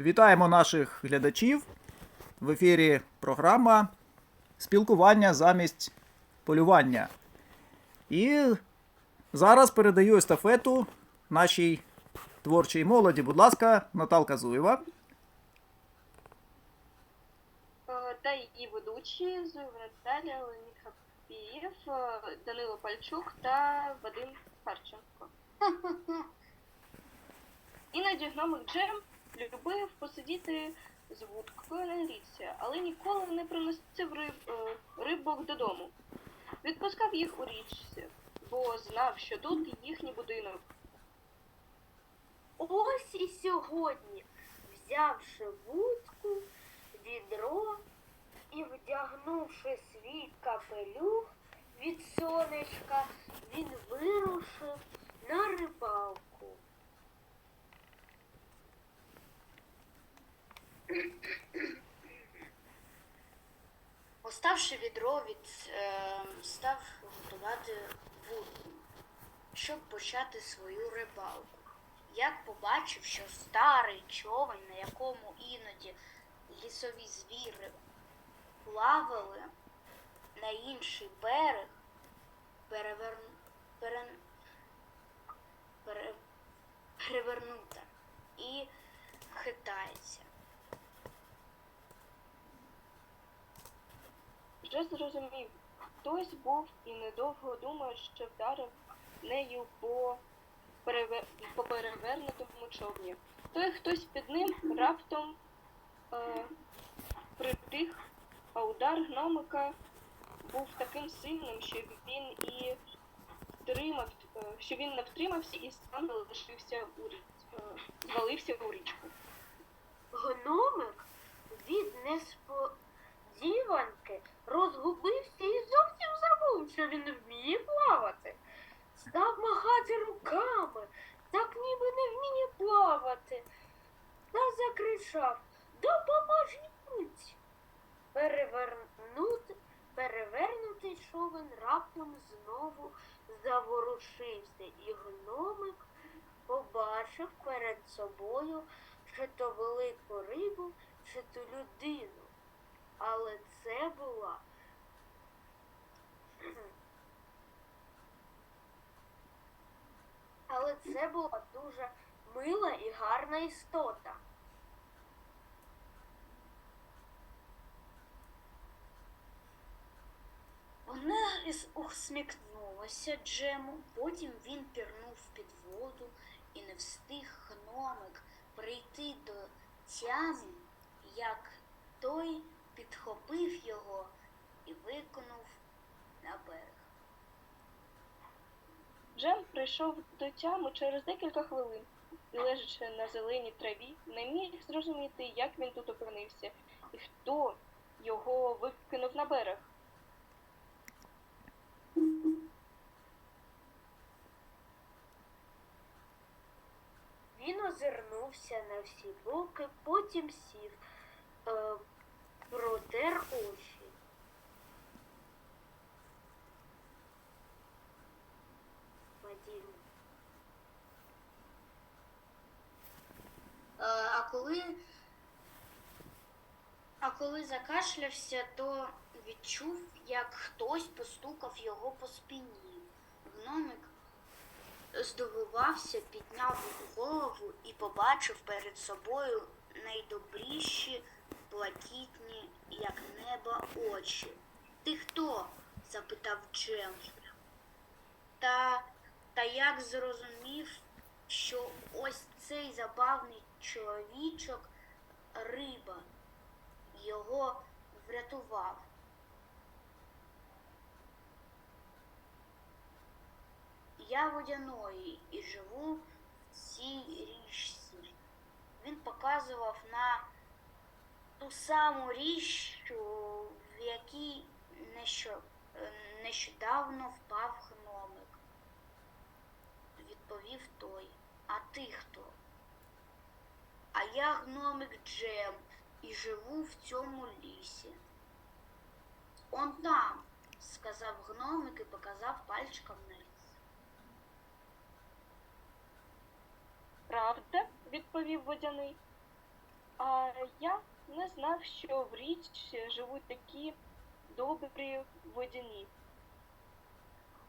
Вітаємо наших глядачів. В ефірі програма Спілкування замість полювання. І зараз передаю естафету нашій творчій молоді. Будь ласка, Наталка Зуєва. Е, та її ведучі Зуєва Наталя, Леонід Хапієв, е, Данило Пальчук та Вадим Харченко. Іноді гномик Джем любив посидіти з вудкою на річці, але ніколи не приносив риб, е, рибок додому. Відпускав їх у річці, бо знав, що тут їхній будинок. Ось і сьогодні, взявши вудку, відро і вдягнувши свій капелюх від сонечка, він вирушив на рибалку. Поставши відро, від, е, став готувати вудку, щоб почати свою рибалку. Як побачив, що старий човен, на якому іноді лісові звіри плавали на інший берег, перевер... перен... пере... перевернута і хитається. Вже зрозумів, хтось був і недовго думає, що вдарив нею по, переве... по перевернутому човні. Той хтось під ним раптом е... притих, а удар гномика був таким сильним, що він і втримав, е, що він не втримався і сам залишився у е, звалився у річку. Гномик від несподіванки розгубився і зовсім забув, що він вміє плавати. Став махати руками, так ніби не вміє плавати, та закричав Допоможіть! Перевернути, перевернутий човен раптом знову заворушився, і гномик побачив перед собою чи то велику рибу, чи то людину. Але це була але це була дуже мила і гарна істота. Вона усміхнулася Джему, потім він пірнув під воду і не встиг гномик прийти до тями, як той підхопив його і виконув на берег. Джем прийшов до тями через декілька хвилин і, лежачи на зеленій траві, не міг зрозуміти, як він тут опинився і хто його викинув на берег. Він озирнувся на всі боки, потім сів, е, протер очі. Вадим, Е, А коли, а коли закашлявся, то відчув, як хтось постукав його по спині. Гномик здивувався, підняв голову і побачив перед собою найдобріші, блакитні, як небо, очі. Ти хто? запитав Джем. Та, та як зрозумів, що ось цей забавний чоловічок риба його врятував. Я водяної і живу в цій річці. Він показував на ту саму річку, в якій нещодавно впав гномик. Відповів той. А ти хто? А я гномик Джем і живу в цьому лісі. Он там, сказав гномик і показав пальчиком на ліс. Правда? відповів водяний. А я не знав, що в річці живуть такі добрі водяні.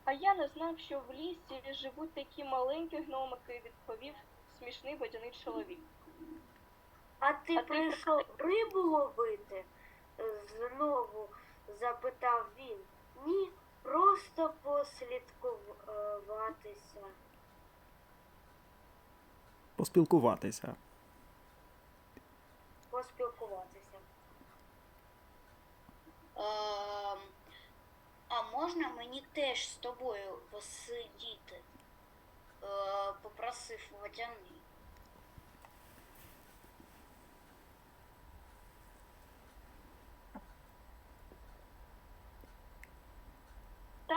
А я не знав, що в лісі живуть такі маленькі гномики, відповів смішний водяний чоловік. А ти А ти прийшов рибу ловити? Знову запитав він. Ні, просто послідкуватися. Поспілкуватися. Поспілкуватися. Ем, а можна мені теж з тобою посидіти? Е, попросив водяний.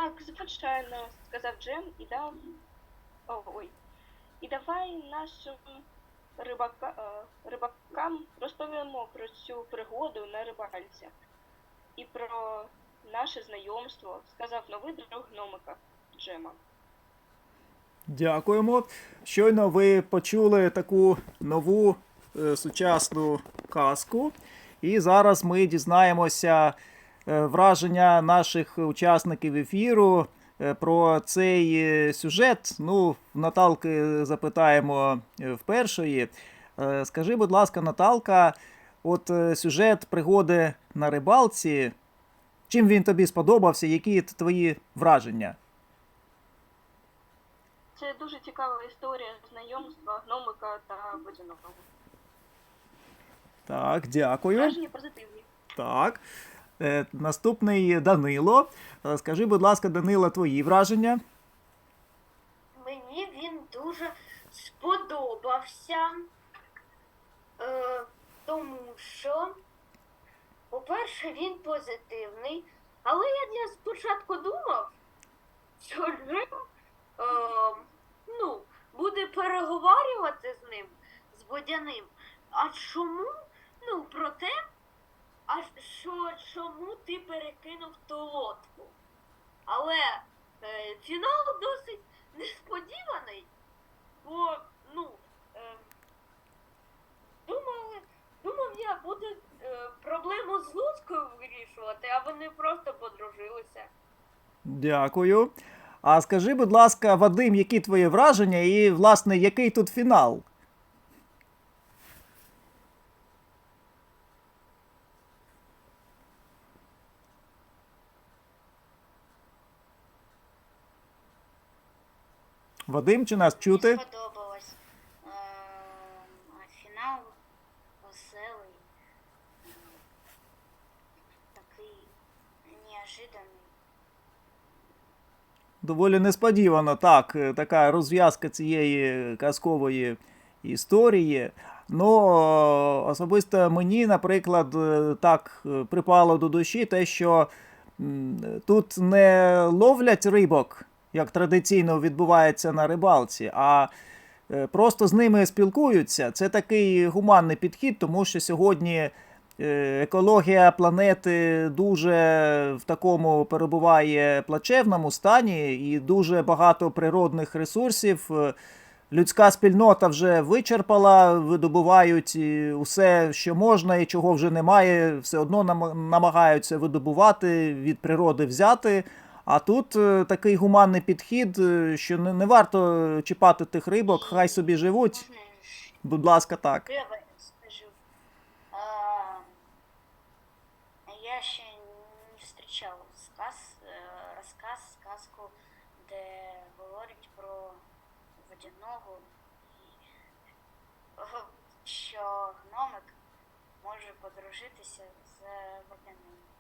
Так, звичайно, сказав Джем і дав. Ой. І давай нашим рибака... е, рибакам розповімо про цю пригоду на рибальці. І про наше знайомство, сказав новий друг гномика Джема. Дякуємо. Щойно ви почули таку нову е, сучасну казку. І зараз ми дізнаємося враження наших учасників ефіру е, про цей е, сюжет. Ну, Наталки запитаємо е, в першої. Е, Скажи, будь ласка, Наталка, от е, сюжет пригоди на рибалці. Чим він тобі сподобався? Які твої враження? Це дуже цікава історія знайомства гномика та водяного. Так, дякую. Враження позитивні. Так. Е, наступний Данило. Е, Скажи, будь ласка, Данило, твої враження? Мені він дуже сподобався, е, тому що, по-перше, він позитивний, але я для спочатку думав, що Джим е, ну, буде переговарювати з ним, з водяним. А чому? Ну, про те, а що чому ти перекинув ту лодку? Але е, фінал досить несподіваний, бо, ну, е, думали, думав я буде е, проблему з лодкою вирішувати, а вони просто подружилися. Дякую. А скажи, будь ласка, Вадим, які твої враження і, власне, який тут фінал? Вадим, чи нас чути? Мені сподобалось. Ем, фінал веселий. Ем, Такий неожиданний. Доволі несподівано, так, е, така розв'язка цієї казкової історії. Ну, особисто мені, наприклад, е, так е, припало до душі те, що тут не ловлять рибок, як традиційно відбувається на рибалці, а е, просто з ними спілкуються. Це такий гуманний підхід, тому що сьогодні е, екологія планети дуже в такому перебуває плачевному стані, і дуже багато природних ресурсів. е, Людська спільнота вже вичерпала, видобувають усе, що можна і чого вже немає, все одно намагаються видобувати, від природи взяти. А тут е, такий гуманний підхід, е, що не, не варто чіпати тих рибок, хай собі живуть. Будь ласка, так. А, я ще не зустрічав сказ, е, розказ, сказку, де говорять про водяного і що гномик може подружитися з водяним.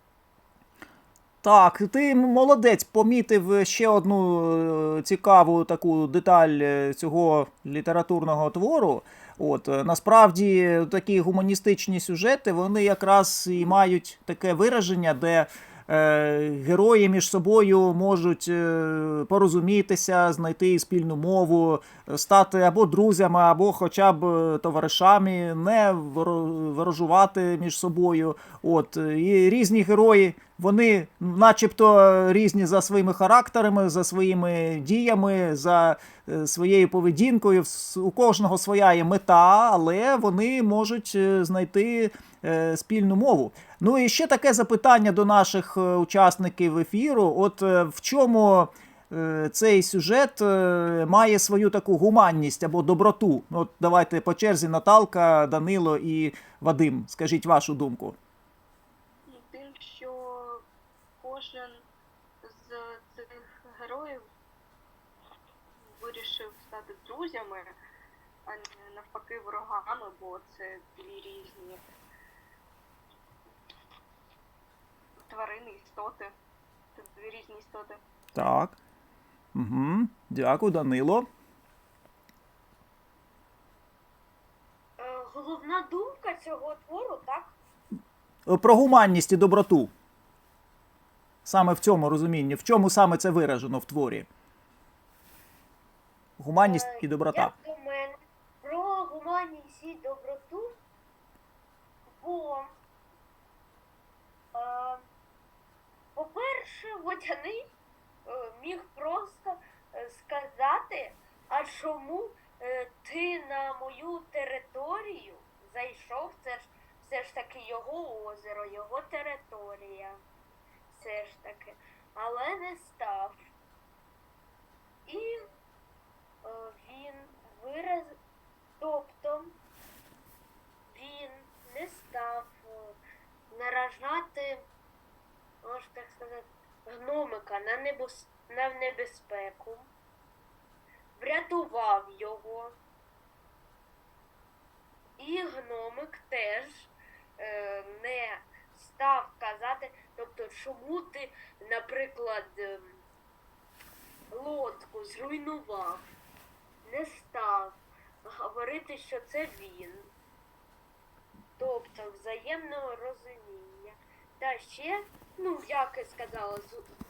Так, ти молодець, помітив ще одну е, цікаву таку деталь е, цього літературного твору. От е, насправді такі гуманістичні сюжети вони якраз і мають таке вираження, де е, герої між собою можуть порозумітися, знайти спільну мову, стати або друзями, або хоча б е, товаришами, не ворожувати між собою. От і різні герої, вони, начебто, різні за своїми характерами, за своїми діями, за е, своєю поведінкою. У кожного своя є мета, але вони можуть е, знайти спільну мову. Ну і ще таке запитання до наших учасників ефіру: от в чому цей сюжет е, має свою таку гуманність або доброту? От давайте по черзі Наталка, Данило і Вадим. Скажіть вашу думку. Тим, що кожен з цих героїв вирішив стати друзями, а не навпаки ворогами, бо це дві різні тварини, істоти. Це дві різні істоти. Так. Угу. Дякую, Данило. Е, Головна думка цього твору, так? Е, Про гуманність і доброту. Саме в цьому розумінні. В чому саме це виражено в творі? Гуманність Е, і доброта. Як до мене, про гуманність і доброту, бо, е, по-перше, водяний міг просто е, сказати, а чому е, ти на мою територію зайшов, це ж все ж таки його озеро, його територія. Все ж таки. Але не став. І е, він вираз, тобто він не став наражати, можна так сказати, гномика на, небос, на небезпеку, врятував його. І гномик теж е, не став казати, тобто, чому ти, наприклад, ем, лодку зруйнував, не став говорити, що це він. Тобто взаємного розуміння. Та ще, ну, як і сказала е,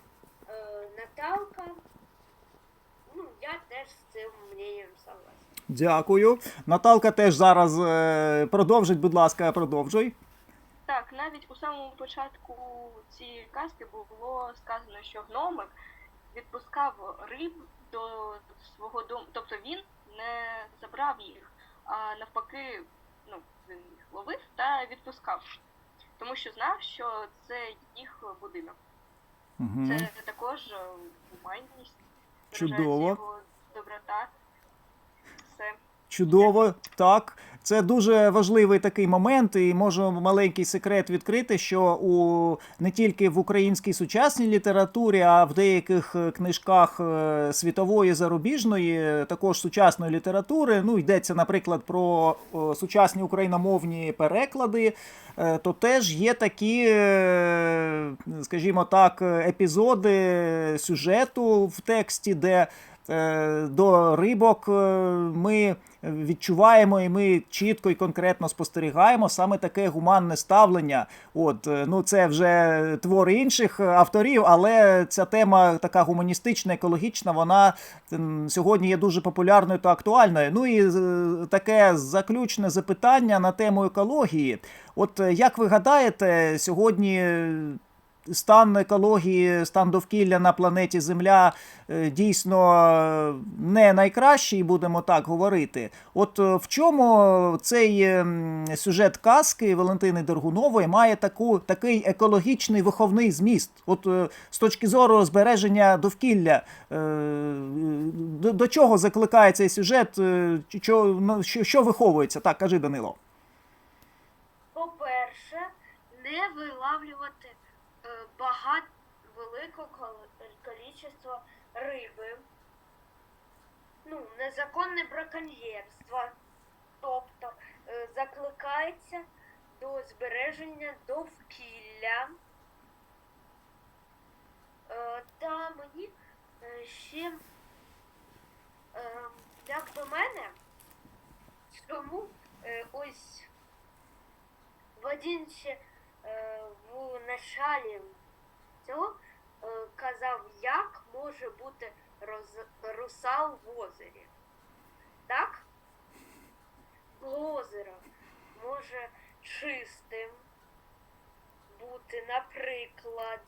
Наталка, ну, я теж з цим мненням согласна. Дякую. Наталка теж зараз е, продовжить, будь ласка, продовжуй. Так, навіть у самому початку цієї казки було сказано, що гномик відпускав риб до свого дому, тобто він не забрав їх, а навпаки, ну, він їх ловив та відпускав. Тому що знав, що це їх будинок. Угу. Це також е, гуманність, Чудово. його доброта. Все. Чудово, так. Це дуже важливий такий момент, і можу маленький секрет відкрити, що у не тільки в українській сучасній літературі, а в деяких е, книжках е, світової зарубіжної, е, також сучасної літератури. Ну йдеться, наприклад, про сучасні україномовні переклади. То теж є такі, скажімо так, епізоди сюжету в тексті, де до рибок е, ми відчуваємо і ми чітко і конкретно спостерігаємо саме таке гуманне ставлення. От, е, ну це вже твори інших авторів, але ця тема така гуманістична, екологічна, вона сьогодні є дуже популярною та актуальною. Ну і е, таке заключне запитання на тему екології. От е, як ви гадаєте, сьогодні е, стан екології, стан довкілля на планеті Земля е, дійсно е, не найкращий, будемо так говорити. От е, в чому цей сюжет казки Валентини Дергунової має таку, такий екологічний виховний зміст? От з точки зору збереження довкілля, до, до чого закликає цей сюжет? Що, ну, що, що виховується? Так, кажи, Данило. По-перше, не вилавлювати багато великого кількість риби. Ну, незаконне браконьєрство. Тобто е, закликається до збереження довкілля. Е, та мені е, ще, е, як до мене, тому ось в один ще в началі цього е, казав, як може бути роз, русал в озері. так? Озеро може чистим бути, наприклад,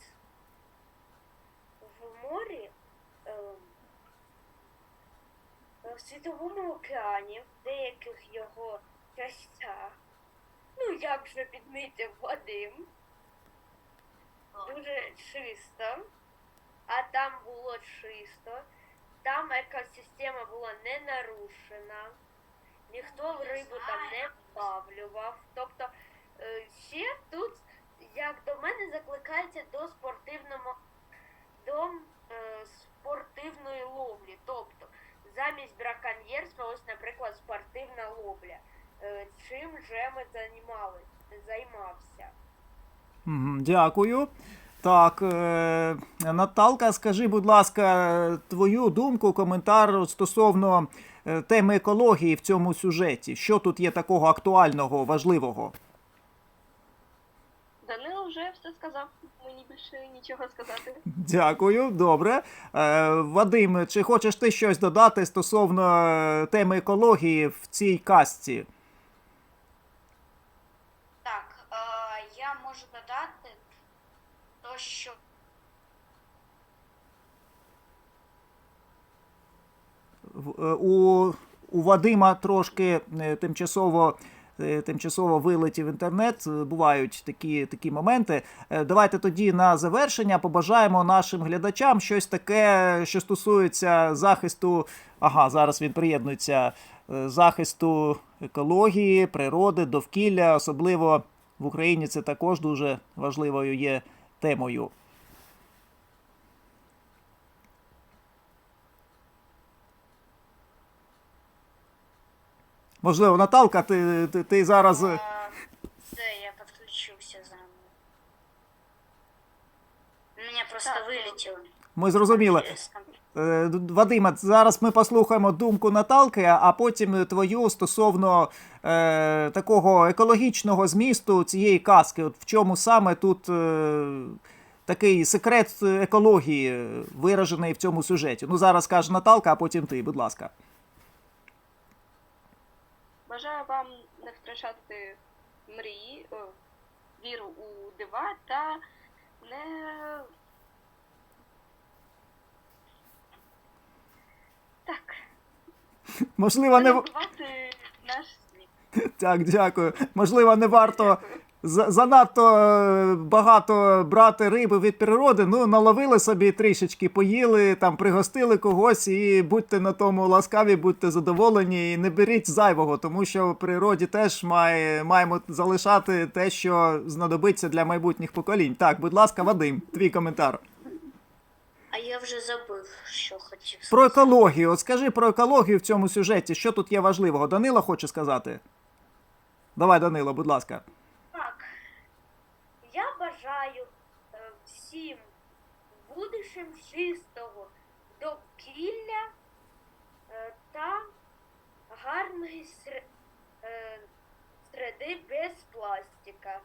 в морі, в Світовому океані, в деяких його частях, ну як вже підмітив Вадим, дуже чисто, а там було чисто, там екосистема була не нарушена, ніхто в рибу там не вбавлював. Тобто е, ще тут, як до мене, закликається до спортивного до е, спортивної ловлі. Тобто замість браконьєрства, ось, наприклад, спортивна ловля. Е, чим же ми займалися? Займався? Дякую. Так, е, Наталка, скажи, будь ласка, твою думку, коментар стосовно е, теми екології в цьому сюжеті. Що тут є такого актуального, важливого? Данило вже все сказав. Мені більше нічого сказати. Дякую, добре. Е, Вадим, чи хочеш ти щось додати стосовно теми екології в цій казці? То, що е, У, у Вадима трошки е, тимчасово. е, Тимчасово вилетів інтернет, бувають такі, такі моменти. Давайте тоді на завершення побажаємо нашим глядачам щось таке, що стосується захисту. Ага, зараз він приєднується захисту екології, природи, довкілля. Особливо в Україні це також дуже важливою є темою. Можливо, Наталка, ти, ти, ти зараз. це я підключився заново. Мене просто вилетіло. Ми зрозуміли. Е, Вадима, зараз ми послухаємо думку Наталки, а потім твою стосовно е, такого екологічного змісту цієї казки. От в чому саме тут е, такий секрет екології виражений в цьому сюжеті. Ну, зараз каже Наталка, а потім ти, будь ласка. Бажаю вам не втрачати мрії, віру у дива та не. Так, Можливо, не наш світ. так, дякую. Можливо, не варто за- занадто е, багато брати риби від природи. Ну, наловили собі трішечки, поїли, там пригостили когось, і будьте на тому ласкаві, будьте задоволені, і не беріть зайвого, тому що в природі теж має, маємо залишати те, що знадобиться для майбутніх поколінь. Так, будь ласка, Вадим, твій коментар. А я вже забув, що хотів сказати. Про екологію. От скажи про екологію в цьому сюжеті. Що тут є важливого? Данила хоче сказати? Давай, Данило, будь ласка. Так, я бажаю е, всім будущим чистого довкілля е, та гарної е, середи без пластика.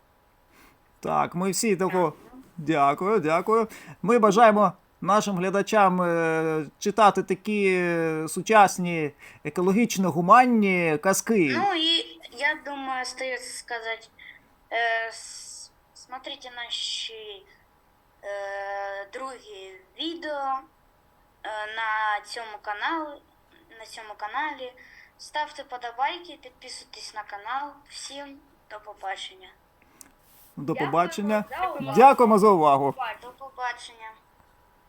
Так, ми всі того. Дякую, дякую. Ми бажаємо нашим глядачам е, читати такі е, сучасні екологічно гуманні казки. Ну и я думаю, остается сказать, э, с- смотрите наши э, другі відео э, на цьому каналі, на цьому каналі. Ставте подобайки, підписуйтесь на канал. Всім до побачення. До побачення. Дякуємо за увагу. Дякуємо за увагу. Побачення. До побачення.